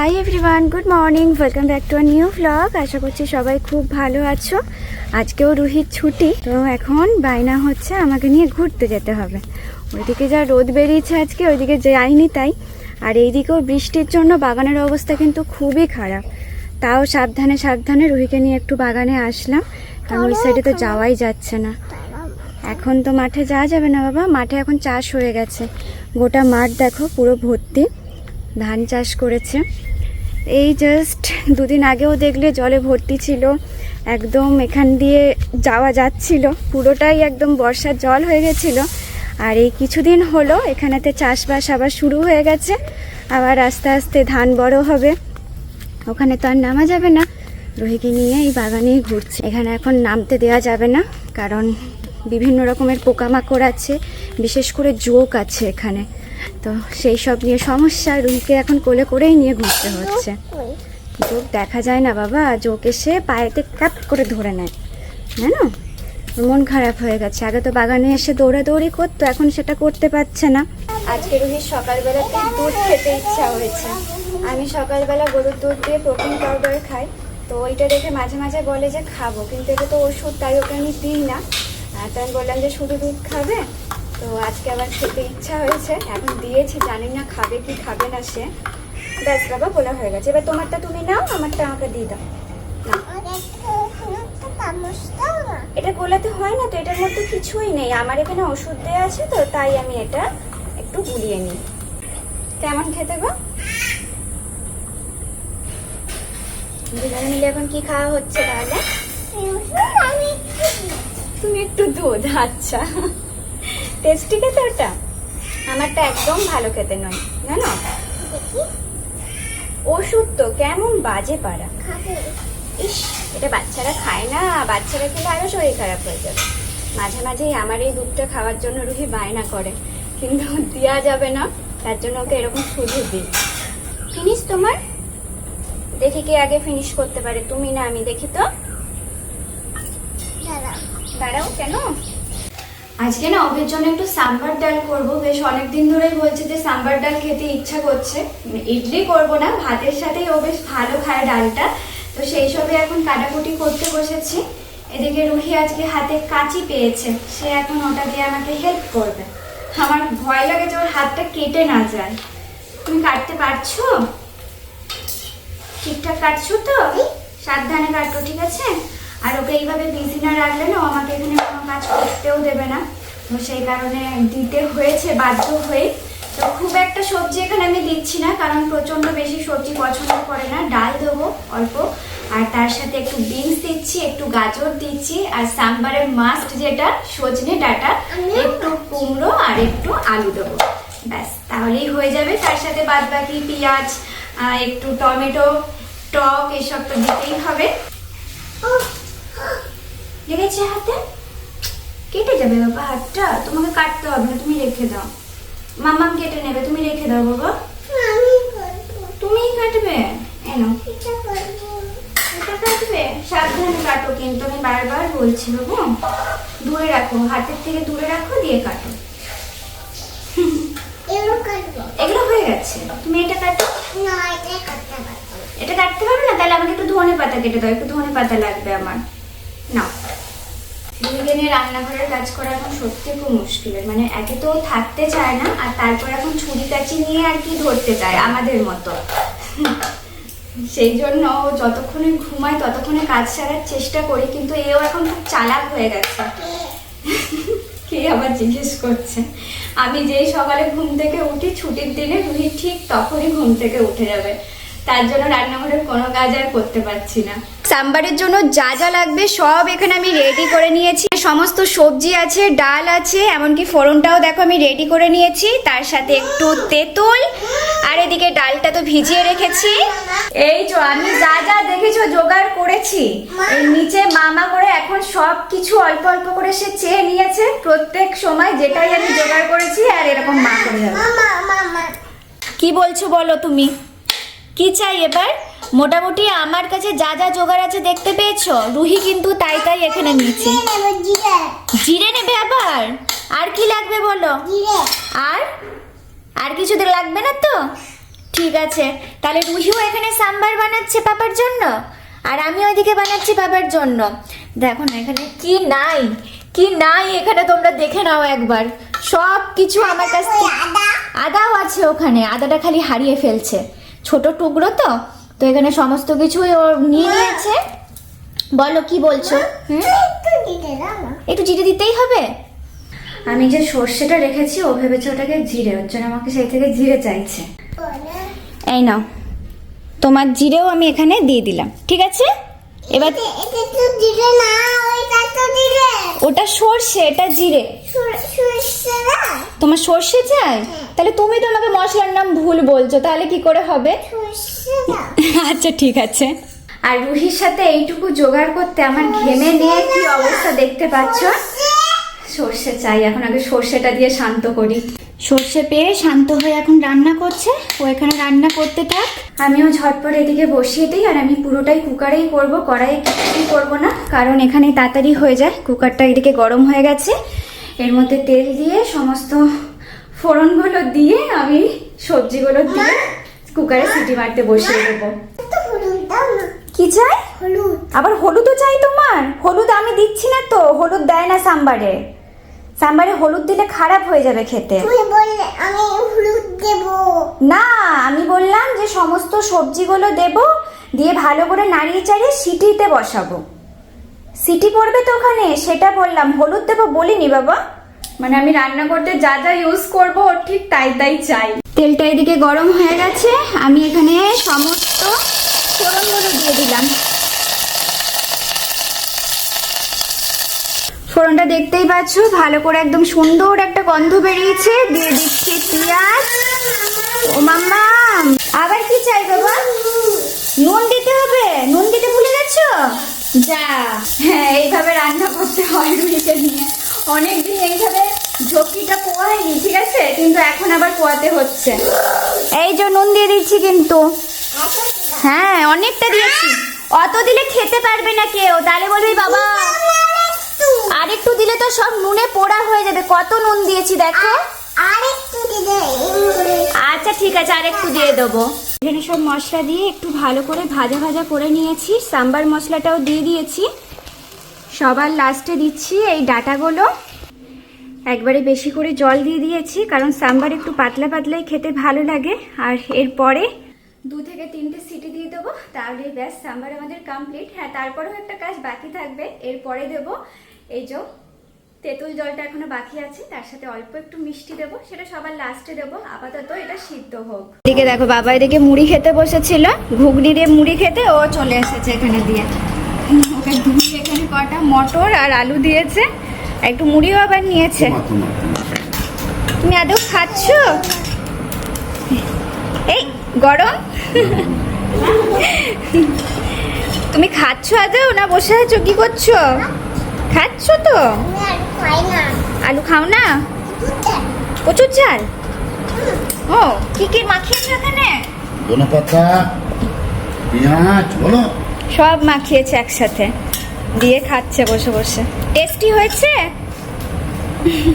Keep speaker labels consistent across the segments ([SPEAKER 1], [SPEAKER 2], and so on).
[SPEAKER 1] Hi everyone good morning welcome back to a new vlog আশা করছি সবাই খুব ভালো আছো। আজকেও রুহির ছুটি, তো এখন বায়না হচ্ছে আমাকে নিয়ে ঘুরতে যেতে হবে। ওইদিকে যা রোদ বেরিয়েছে আজকে, ওইদিকে যাইনি তাই। আর এইদিকেও বৃষ্টির জন্য বাগানের অবস্থা কিন্তু খুবই খারাপ। তাও সাবধানে সাবধানে রুহিকে নিয়ে একটু বাগানে আসলাম। কারণ ওই সাইডে তো যাওয়াই যাচ্ছে না। এখন তো মাঠে যাওয়া যাবে না বাবা। মাঠে এখন চাষ হয়ে গেছে। গোটা মাঠ দেখো, পুরো ভর্তি। ধান চাষ করেছে। এই জাস্ট দুদিন আগেও দেখলে জলে ভর্তি ছিল। একদম এখান দিয়ে যাওয়া যাচ্ছিল। পুরোটাই একদম বর্ষার জল হয়ে গেছিল। আর এই কিছুদিন হলো এখানেতে চাষবাস আবার শুরু হয়ে গেছে। আবার আস্তে আস্তে ধান বড় হবে। ওখানে তো আর নামা যাবে না। রোহিকে নিয়ে এই বাগানেই ঘুরছে। এখানে এখন নামতে দেওয়া যাবে না, কারণ বিভিন্ন রকমের পোকামাকড় আছে। বিশেষ করে জোক আছে এখানে। তো সেই সব নিয়ে সমস্যা রুহিকে এখন কোলে করেই নিয়ে ঘুরতে হচ্ছে। জোক দেখা যায় না বাবা জোক এসে পায়েতে ক্যাপ করে ধরে নেয়। জানো? মন খারাপ হয়ে গেছে। আগে তো বাগানে এসে দৌড়াদৌড়ি করতো এখন সেটা করতে পারছে না। আজকে রুহির সকালবেলাতে দুধ খেতে ইচ্ছা হয়েছে। আমি সকালবেলা গরুর দুধ দিয়ে প্রোটিন পাউডার খাই। তো ওইটা দেখে মাঝে মাঝে বলে যে খাব কিন্তু এটা তো ওষুধ তাই ওকে আমি দিই না। আর তো আমি বললাম যে শুধু দুধ খাবে তো আজকে আবার খেতে ইচ্ছা হয়েছে এখন দিয়েছি জানি না খাবে কি খাবে না সে। ব্যাস বাবা বলা হয়ে গেছে। এবার তোমারটা তুমি নাও আমারটা আমাকে দিয়ে দাও। এটা গোলাতে হয় না তো এটার মধ্যে কিছুই নেই। আমার এখানে ওষুধ দেওয়া আছে তো তাই আমি এটা একটু গুলিয়ে নিই। কেমন খেতে গো? দুজনে মিলে এখন কি খাওয়া হচ্ছে তাহলে? তুমি একটু দুধ আচ্ছা। টেস্টি খেতে ওটা? আমারটা একদম ভালো খেতে নয় জানো? ওষুধ তো কেমন বাজে পারা ইস এটা বাচ্চারা খায় না বাচ্চারা খেলে আরও শরীর খারাপ হয়ে যাবে। মাঝে মাঝেই আমার এই দুধটা খাওয়ার জন্য রুহি বায়না করে কিন্তু দেওয়া যাবে না তার জন্য ওকে এরকম সুযোগ দিই। ফিনিশ তোমার? দেখি কে আগে ফিনিশ করতে পারে তুমি না আমি দেখি তো। দাঁড়াও কেন? আজকে না ওদের জন্য একটু সাম্বার ডাল করব। বেশ অনেকদিন ধরেই বলছে যে সাম্বার ডাল খেতে ইচ্ছা করছে। ইডলি করব না, ভাতের সাথেই ও বেশ ভালো খায় ডালটা। তো সেই সবে এখন কাটাকুটি করতে বসেছি। এদিকে রুহি আজকে হাতে কাঁচি পেয়েছে। সে এখন ওটা দিয়ে আমাকে হেল্প করবে। আমার ভয় লাগে যে ওর হাতটা কেটে না যায়। তুমি কাটতে পারছ? ঠিকঠাক কাটছো তো? সাবধানে কাটো, ঠিক আছে? আর ওকে এইভাবে বিজি না রাখলে না আমাকে এখানে কোনো কাজ করতেও দেবে না। তো সেই কারণে দিতে হয়েছে, বাধ্য হয়ে। তো খুব একটা সবজি এখানে আমি দিচ্ছি না, কারণ প্রচণ্ড বেশি সবজি পছন্দ করে না। ডাল দেবো অল্প, আর তার সাথে একটু বিনস দিচ্ছি, একটু গাজর দিচ্ছি, আর সাম্বারের মাস্ট যেটা, সজনে ডাটা, একটু কুমড়ো আর একটু আলু দেবো। ব্যাস, তাহলেই হয়ে যাবে। তার সাথে বাদ বাকি পেঁয়াজ একটু টমেটো, টক এসব তো দিতেই হবে। লেগেছে হাতে? কেটে যাবে বাবা হাতটা তোমাকে কাটতে হবে না তুমি রেখে দাও। মামাম কেটে নেবে তুমি রেখে দাও বাবা তুমিই কাটবে। এনো এটা কাটবে। সাবধানে কাটো কিন্তু আমি বারবার বলছি বাবু। দূরে রাখো হাতের থেকে দূরে রাখো দিয়ে কাটো। এগুলো হয়ে গেছে। তুমি এটা কাটো। না এটা কাটতে পারবে না। তাহলে আমাকে একটু ধনে পাতা কেটে দাও একটু ধনে পাতা লাগবে আমার। না দুদিকে নিয়ে রান্নাঘরের কাজ করা এখন সত্যি খুব মুশকিলের। মানে একে তো থাকতে চায় না, আর তারপর এখন ছুরি কাচি নিয়ে আর কি ধরতে চায় আমাদের মতো। সেই জন্য যতক্ষণে ঘুমায় ততক্ষণে কাজ সারার চেষ্টা করি, কিন্তু এও এখন খুব চালাক হয়ে গেছে। কে আবার জিজ্ঞেস করছে? আমি যেই সকালে ঘুম থেকে উঠি, ছুটির দিনে রুহি ঠিক তখনই ঘুম থেকে উঠে যাবে। তার জন্য রান্নাঘরের কোনো কাজ আর করতে পারছি না। সাম্বারের জন্য যা যা লাগবে সব এখানে আমি রেডি করে নিয়েছি। সমস্ত সবজি আছে ডাল আছে এমনকি ফোড়নটাও দেখো আমি রেডি করে নিয়েছি। তার সাথে একটু তেঁতুল আর এদিকে ডালটা তো ভিজিয়ে রেখেছি। এই তো আমি যা যা দেখেছ জোগাড় করেছি এই নিচে মামা করে এখন সব কিছু অল্প অল্প করে সে চেয়ে নিয়েছে। প্রত্যেক সময় যেটাই আমি জোগাড় করেছি আর এরকম মা করে যাবে। কি বলছো বলো তুমি? কি চাই এবার? মোটামুটি আমার কাছে যা যা জোগাড় আছে দেখতে পেয়েছ? রুহি কিন্তু তাই তাই এখানে নিয়েছি। জিরে নেবে আবার? আর কি লাগবে বলো? আর? আর কিছু লাগবে না তো?
[SPEAKER 2] ঠিক আছে। তাহলে রুহিও এখানে সাম্বার বানাচ্ছে পাপার জন্য আর আমি ওইদিকে বানাচ্ছি বাবার জন্য। দেখো না এখানে কি নাই? কি নাই এখানে তোমরা দেখে নাও একবার। সব কিছু আমার কাছ আদাও আছে ওখানে। আদাটা খালি হারিয়ে ফেলছে। ছোট টুকরো তো তো এখানে সমস্ত কিছুই ও নিয়ে নিয়েছে। বলো কি বলছো? হুম? একটু জিরে দিতেই হবে?
[SPEAKER 1] আমি যে সর্ষেটা রেখেছি ও ভেবেছে ওটাকে জিরে ওর জন্য আমাকে সেই থেকে জিরে চাইছে।
[SPEAKER 2] এই নাও। তোমার জিরেও আমি এখানে দিয়ে দিলাম ঠিক আছে? এবার
[SPEAKER 3] তো দিলে না ওইটা তো দিলে
[SPEAKER 2] ওটা সর্ষে এটা জিরে। তোমার সর্ষে চাই? তাহলে তুমি তো আমাকে মশলার নাম ভুল বলছো তাহলে কি করে হবে? আচ্ছা ঠিক আছে।
[SPEAKER 1] আর রুহির সাথে এইটুকু জোগাড় করতে আমার ঘেমে নিয়ে কি অবস্থা দেখতে পাচ্ছ? সর্ষে। চাই এখন আগে সর্ষেটা দিয়ে শান্ত করি।
[SPEAKER 2] সর্ষে পেয়ে শান্ত হয়ে এখন রান্না করছে। ও এখানে রান্না করতে থাক।
[SPEAKER 1] আমিও ঝটপট এদিকে বসিয়ে দিই আর আমি পুরোটাই কুকারেই করব কড়াইয়ে কিছুই করব না কারণ এখানে তাড়াতাড়ি হয়ে যায়। কুকারটা এদিকে গরম হয়ে গেছে। এর মধ্যে তেল দিয়ে সমস্ত ফোড়নগুলো দিয়ে আমি সবজিগুলো দিয়ে কুকারে সিটি মারতে বসিয়ে দেবো।
[SPEAKER 2] কি চাই?
[SPEAKER 3] হলুদ।
[SPEAKER 2] আবার হলুদও চাই তোমার? হলুদ আমি দিচ্ছি না তো হলুদ দেয় না সাম্বারে। সাম্বারে হলুদ দিলে খারাপ হয়ে যাবে খেতে।
[SPEAKER 3] আমি হলুদ দেব।
[SPEAKER 2] না আমি বললাম যে সমস্ত সবজিগুলো দেব দিয়ে ভালো করে নাড়িয়ে চাড়িয়ে সিটিতে বসাবো। সিটি পড়বে তো ওখানে? সেটা বললাম। হলুদ দেবো বলিনি বাবা।
[SPEAKER 1] মানে আমি রান্না করতে যা যা ইউজ করব, ওর ঠিক তাই তাই চাই।
[SPEAKER 2] তেলটা এদিকে গরম হয়ে গেছে। আমি এখানে সমস্ত ফোড়নগুলো দিয়ে দিলাম। ফোড়নটা দেখতেই পাচ্ছ, ভালো করে একদম সুন্দর একটা গন্ধ বেরিয়েছে। দিয়ে দিচ্ছি পেঁয়াজ। ও মাম্মা আবার কি চাই বাবা নুন দিতে হবে নুন দিতে ভুলে গেছো যা
[SPEAKER 1] হ্যাঁ এইভাবে রান্না করতে হয় রুহিকে নিয়ে। অনেকদিন এইভাবে ঝোঁকিটা পোয়াইনি ঠিক আছে? কিন্তু এখন আবার পোয়াতে হচ্ছে।
[SPEAKER 2] এই যে নুন দিয়ে দিচ্ছি কিন্তু। হ্যাঁ অনেকটা দিয়েছি। অত দিলে খেতে পারবে না কেউ। তাহলে বলবি বাবা আর একটু দিলে তো সব নুনে পোড়া হয়ে যাবে। কত নুন দিয়েছি দেখো।
[SPEAKER 3] আর একটু দিলে।
[SPEAKER 2] আচ্ছা ঠিক আছে আর একটু দিয়ে দেবো। এখানে সব মশলা দিয়ে একটু ভালো করে ভাজা ভাজা করে নিয়েছি। সাম্বার মশলাটাও দিয়ে দিয়েছি।
[SPEAKER 1] সবার লাস্টে দিচ্ছি এই ডাটাগুলো। একবারে বেশি করে জল দিয়ে দিয়েছি, কারণ সাম্বার একটু পাতলা পাতলাই খেতে ভালো লাগে। আর এরপরে দু থেকে তিনটে সিটি দিয়ে দেবো, তাহলে ব্যাস সাম্বার আমাদের কমপ্লিট হ্যাঁ তারপরেও একটা কাজ বাকি থাকবে, এরপরে দেবো। এই যে তেঁতুল জলটা এখনও বাকি আছে তার সাথে অল্প একটু মিষ্টি দেবো সেটা সবার লাস্টে দেবো আপাতত এটা সিদ্ধ হোক।
[SPEAKER 2] এদিকে দেখো বাবা এদিকে মুড়ি খেতে বসেছিল ঘুগনি দিয়ে মুড়ি খেতে ও চলে এসেছে এখানে দিয়ে।
[SPEAKER 1] ওকে দুই এখানে কটা মটর আর আলু দিয়েছে একটু মুড়িও আবার নিয়েছে।
[SPEAKER 2] তুমি আদৌ খাচ্ছ?
[SPEAKER 1] এই গরম? তুমি খাচ্ছ আদৌ না বসে আছো? কি করছ? খাচ্ছ তো?
[SPEAKER 3] না
[SPEAKER 1] আলু খাও না? প্রচুর ঝাল। ও কি কি মাখিয়েছো এখানে?
[SPEAKER 4] ধনে পাতা পেঁয়াজ বলো।
[SPEAKER 1] সব মাখিয়েছে একসাথে। দিয়ে খাচ্ছে বসে বসে। টেস্টি হয়েছে?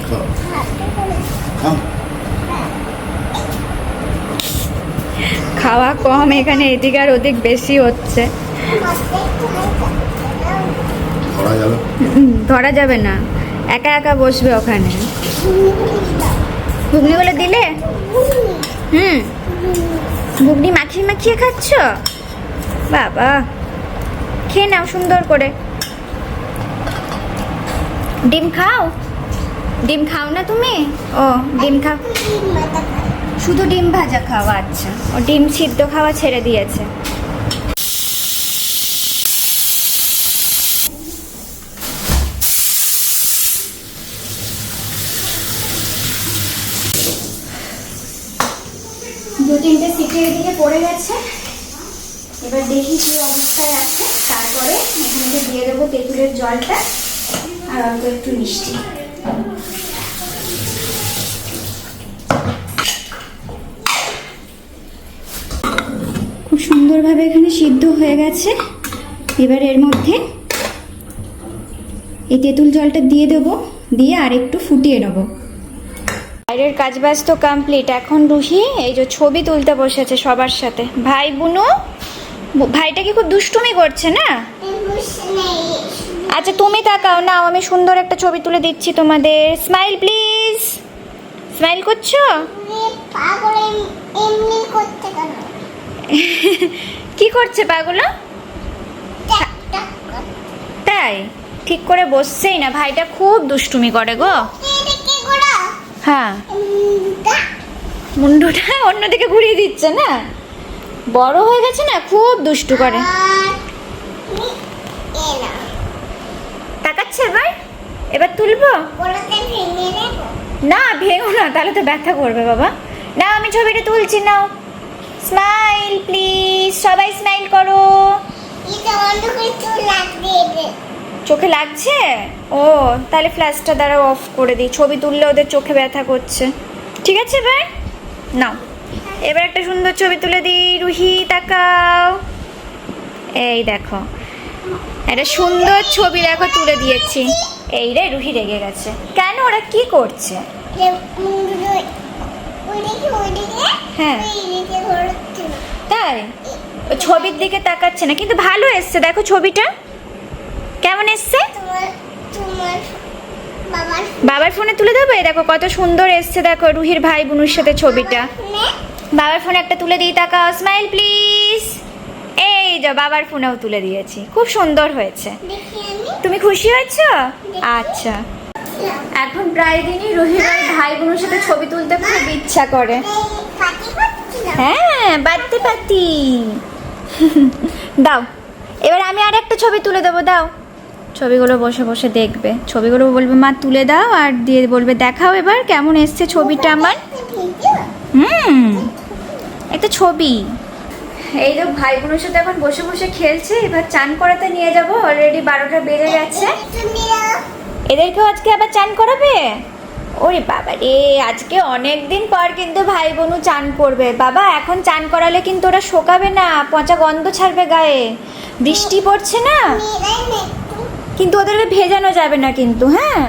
[SPEAKER 4] খাও। খাও
[SPEAKER 1] খাওয়া কম এখানে এদিক আর ওদিক বেশি হচ্ছে।
[SPEAKER 4] ধরা যাবে
[SPEAKER 1] না। একা একা বসবে ওখানে? ঘুগনিগুলো দিলে? হুম। ঘুগনি মাখিয়ে মাখিয়ে খাচ্ছ? বাবা, খেয়ে নাও সুন্দর করে। ডিম খাও? ডিম খাও না তুমি? ও, ডিম খাও। শুধু ডিম ভাজা খাওয়া আচ্ছা। ও, ডিম সিদ্ধ খাওয়া ছেড়ে দিয়েছে। এদিকে পড়ে গেছে। এবার দেখি কি অবস্থায় আছে। তারপরে দিয়ে দেবো তেঁতুলের জলটা আর অল্প একটু মিষ্টি। খুব সুন্দরভাবে এখানে সিদ্ধ হয়ে গেছে। এবার এর মধ্যে এই তেঁতুল জলটা দিয়ে দেবো, দিয়ে আর একটু ফুটিয়ে নেব। বাইরের কাজ বাজ তো কমপ্লিট এখন রুহি এই যে ছবি তুলতে বসেছে সবার সাথে। ভাই বুনু ভাইটা কি খুব দুষ্টুমি করছে না? আচ্ছা তুমি তাকাও না আমি সুন্দর একটা ছবি তুলে দিচ্ছি তোমাদের। স্মাইল প্লিজ স্মাইল করছ? কি করছে পাগুলো। তাই? ঠিক করে বসছেই না। ভাইটা খুব দুষ্টুমি করে গো? হ্যাঁ। মুন্ডুটা। অন্যদিকে ঘুরিয়ে দিচ্ছে না? বড় হয়ে গেছে না? খুব দুষ্টু করে। তাকাচ্ছে এবার? এবার তুলবো। না ভেঙো না তাহলে তো ব্যথা করবে বাবা। না আমি ছবিটা তুলছি নাও। স্মাইল প্লিজ সবাই স্মাইল করো। চোখে লাগছে? ও, তাহলে ফ্ল্যাশটা দ্বারা অফ করে দিই। ছবি তুললে ওদের চোখে ব্যথা করছে। ঠিক আছে, এবার? নাও। এবার একটা সুন্দর ছবি তুলে দিই। রুহি, তাকাও। এই দেখো। একটা সুন্দর ছবি দেখো, তুলে দিয়েছি। এই রে, রুহি রেগে গেছে। কেন? ওরা কি করছে? হ্যাঁ। তাই? ছবির দিকে তাকাচ্ছে না, কিন্তু ভালো এসছে। দেখো ছবিটা। কেমন এসছে?
[SPEAKER 3] বাবার
[SPEAKER 1] ফোনে। তুলে দেবো? দেখো কত সুন্দর এসছে দেখো রুহির ভাই বোনুর সাথে ছবিটা। বাবার ফোনে একটা তুলে দিই তাকাও স্মাইল প্লিজ এই যা বাবার ফোনেও তুলে দিয়েছি। খুব সুন্দর হয়েছে। তুমি খুশি হয়েছো? আচ্ছা। এখন প্রায় দিনই রুহির ভাই বোনের সাথে ছবি তুলতে খুব ইচ্ছা করে। হ্যাঁ বাড়তে পাতি দাও এবার আমি আর একটা ছবি তুলে দেবো দাও। ছবিগুলো বসে বসে দেখবে। ছবিগুলো বলবে, মা, তুলে দাও আর দিয়ে বলবে, দেখাও এবার কেমন এসছে ছবিটা আমার। হুম, একটা ছবি। এই তো ভাই বোনের সাথে এখন বসে বসে খেলছে, এবার চান করাতে নিয়ে যাব অলরেডি বারোটা বেজে গেছে এদেরকেও আজকে আবার চান করাবে? ওরে বাবা রে, আজকে অনেক দিন পর কিন্তু ভাই বোনু চান করবে। বাবা, এখন চান করালে কিন্তু ওরা শোকাবে না, পচা গন্ধ ছাড়বে গায়ে। বৃষ্টি পড়ছে না? কিন্তু ওদেরকে ভেজানো যাবে না কিন্তু হ্যাঁ?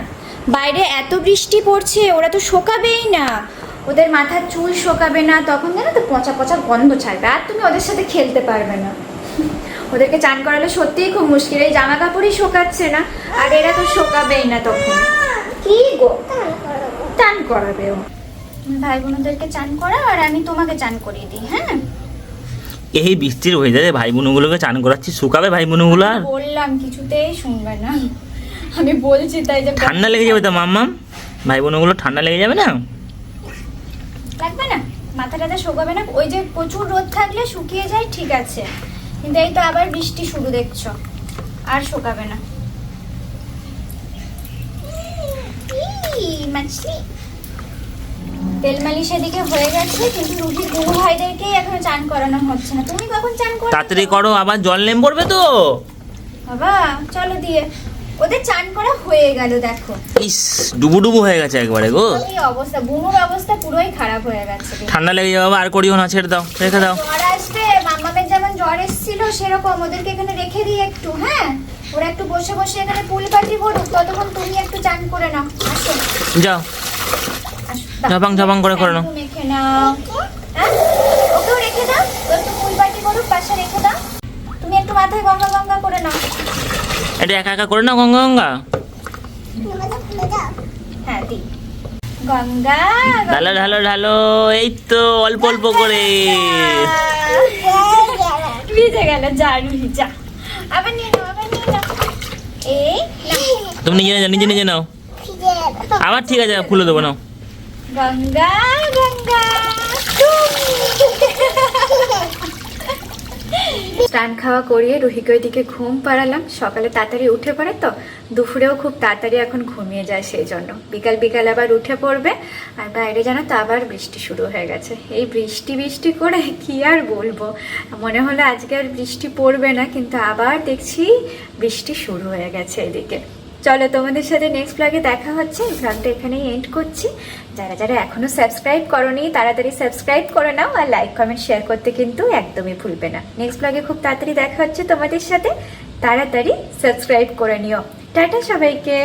[SPEAKER 1] বাইরে এত বৃষ্টি পড়ছে, ওরা তো শোকাবেই না। ওদের মাথার চুল শোকাবে না, তখন জানো তো পচা পচা গন্ধ ছাড়বে, আর তুমি ওদের সাথে খেলতে পারবে না। ওদেরকে চান করালে সত্যিই খুব মুশকিল, এই জামা কাপড়ই শোকাচ্ছে না, আর এরা তো শোকাবেই না তখন। কি গো? চান করাবে ও। ভাই বোনদেরকে চান করা আর আমি তোমাকে চান করিয়ে দিই হ্যাঁ?
[SPEAKER 5] এই বৃষ্টির ওয়েদারে ভাই বোনগুলোকে চান করাচ্ছি। শুকাবে ভাই বোনগুলো আর
[SPEAKER 1] বললাম কিছুতেই শুনবে না। আমি বলছি তাই যে
[SPEAKER 5] ঠান্ডা লেগে যাবে তো মাম্মা ভাই বোনগুলো ঠান্ডা লেগে যাবে না?
[SPEAKER 1] লাগবে না। মাথা টাথা শোকাবে না। ওই যে প্রচুর রোদ থাকলে শুকিয়ে যায় ঠিক আছে। কিন্তু এই তো আবার বৃষ্টি শুরু দেখছ। আর শুকাবে না। মাছলি। তেল মালিশ এদিকে হয়ে গেছে কিন্তু রুটির গুরু ভাইদেরকেই এখনও চান করানো হচ্ছে না। তুমি কখন চান করো
[SPEAKER 5] তাড়াতাড়ি করো আবার জল নেম পড়বে তো।
[SPEAKER 1] বাবা চলো দিয়ে। ওদের চান করা হয়ে গেল দেখো।
[SPEAKER 5] ইস ডুবু ডুবু হয়ে গেছে একবারে গো।
[SPEAKER 1] এই অবস্থা বুনুর অবস্থা পুরোই খারাপ হয়ে গেছে।
[SPEAKER 5] ঠান্ডা লেগে যাবে বাবা, আর করিও না ছেড়ে দাও রেখে দাও।
[SPEAKER 1] জ্বর আসবে মাম্মামের যেমন জ্বর এসেছিল সেরকম ওদেরকে এখানে রেখে দিই একটু হ্যাঁ? ওরা একটু বসে বসে এখানে পুল পাটি করুক ততক্ষণ তুমি একটু চান করে নাও আসো।
[SPEAKER 5] যাও। ঝপাং ঝপাং করে করে নাও।
[SPEAKER 1] নাও। হ্যাঁ? ওকেও রেখে দাও। একটু পুল পাটি করুক পাশে রেখে দাও। তুমি একটু মাথায় গঙ্গা গঙ্গা করে নাও।
[SPEAKER 5] এটা একা একা করে নাও গঙ্গা গঙ্গা?
[SPEAKER 1] হ্যাঁ দি। গঙ্গা
[SPEAKER 5] ঢালো ঢালো ঢালো এই তো অল্প অল্প করে।
[SPEAKER 1] ভিজে গেল যা রুহি আবার নিয়ে নাও আবার নিয়ে নাও। এই
[SPEAKER 5] তুমি নিজে নিজে নিজে নিজে নাও। আবার ঠিক আছে খুলে দেবো নাও।
[SPEAKER 1] গঙ্গা গঙ্গা স্নান খাওয়া করিয়ে রুহিকে ওইদিকে ঘুম পাড়ালাম। সকালে তাড়াতাড়ি উঠে পড়ে তো, দুপুরেও খুব তাড়াতাড়ি এখন ঘুমিয়ে যায় সেই জন্য। বিকাল বিকাল আবার উঠে পড়বে, আর বাইরে জানো তো আবার বৃষ্টি শুরু হয়ে গেছে। এই বৃষ্টি বৃষ্টি করে কি আর বলব? মনে হলো আজকে আর বৃষ্টি পড়বে না, কিন্তু আবার দেখছি বৃষ্টি শুরু হয়ে গেছে এদিকে। চলো তোমাদের সাথে নেক্সট ব্লগে দেখা হচ্ছে। ব্লগটা এখানেই এন্ড করছি। যারা যারা এখনও সাবস্ক্রাইব করনি, তাড়াতাড়ি সাবস্ক্রাইব করে নাও আর লাইক কমেন্ট শেয়ার করতে কিন্তু একদমই ভুলবে না। নেক্সট ব্লগে খুব তাড়াতাড়ি দেখা হচ্ছে তোমাদের সাথে। তাড়াতাড়ি সাবস্ক্রাইব করে নিও। টাটা সবাইকে।